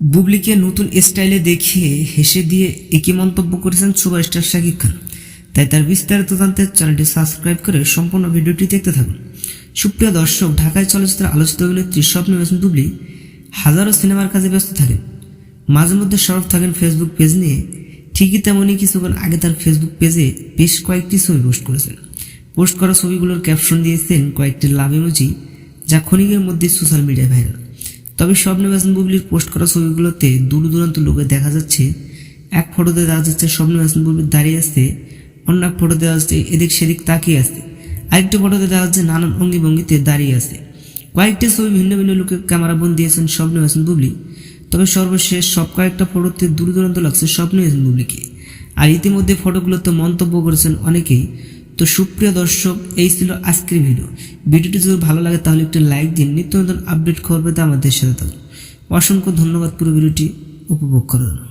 বুবলিকে নতুন স্টাইলে দেখিয়ে হেসে দিয়ে একই মন্তব্য করেছেন সুপারস্টার শাকিব খান। তাই তার বিস্তারিত জানতে চ্যানেলটি সাবস্ক্রাইব করে সম্পূর্ণ ভিডিওটি দেখতে থাকুন। সুপ্রিয় দর্শক, ঢাকায় চলচ্চিত্র আলোচিত অভিনেত্রী স্বপ্ন মেশন বুবলি। হাজারো সিনেমার কাজে ব্যস্ত থাকেন। মাঝে মধ্যে সরব থাকেন ফেসবুক পেজ নিয়ে। ঠিকই তেমনই কিছুক্ষণ আগে তার ফেসবুক পেজে বেশ কয়েকটি ছবি পোস্ট করেছেন। পোস্ট করা ছবিগুলোর ক্যাপশন দিয়েছেন কয়েকটি লাভ ইমোজি যা ক্ষণিকের মধ্যে সোশ্যাল মিডিয়ায় ভাইরাল। তবে স্বপ্ন মেশন বুবলির পোস্ট করা ছবিগুলোতে দূর দূরান্ত লোকে দেখা যাচ্ছে, এক ফটোতে দেখা যাচ্ছে স্বপ্ন মেশন বুবলি দাঁড়িয়ে আছে, অন্য এক ফটোতে দেখা যাচ্ছে এদিক সেদিক তাকিয়ে আছে। আরেকটি ফটোতে দেখা যাচ্ছে নানান অঙ্গি ভঙ্গিতে দাঁড়িয়ে আছে। কয়েকটি ছবি ভিন্ন ভিন্ন লোকে ক্যামেরা বন্দি দিয়েছেন স্বপ্ন মেশন বুবলি। তবে সর্বশেষ সব কয়েকটা ফটোতে দূর দূরান্ত লাগছে স্বপ্ন মেশন বুবলিকে। আর ইতিমধ্যে ফটোগুলোতে মন্তব্য করেছেন অনেকেই তো সুপ্রিয় দর্শক, এই ছিল আজকের ভিডিও। ভিডিওটি যদি ভালো লাগে তাহলে একটি লাইক দিন নিত্য নতুন আপডেট খবর পেতে আমাদের সাথে অসংখ্য ধন্যবাদ পুরো ভিডিওটি উপভোগ করার জন্য।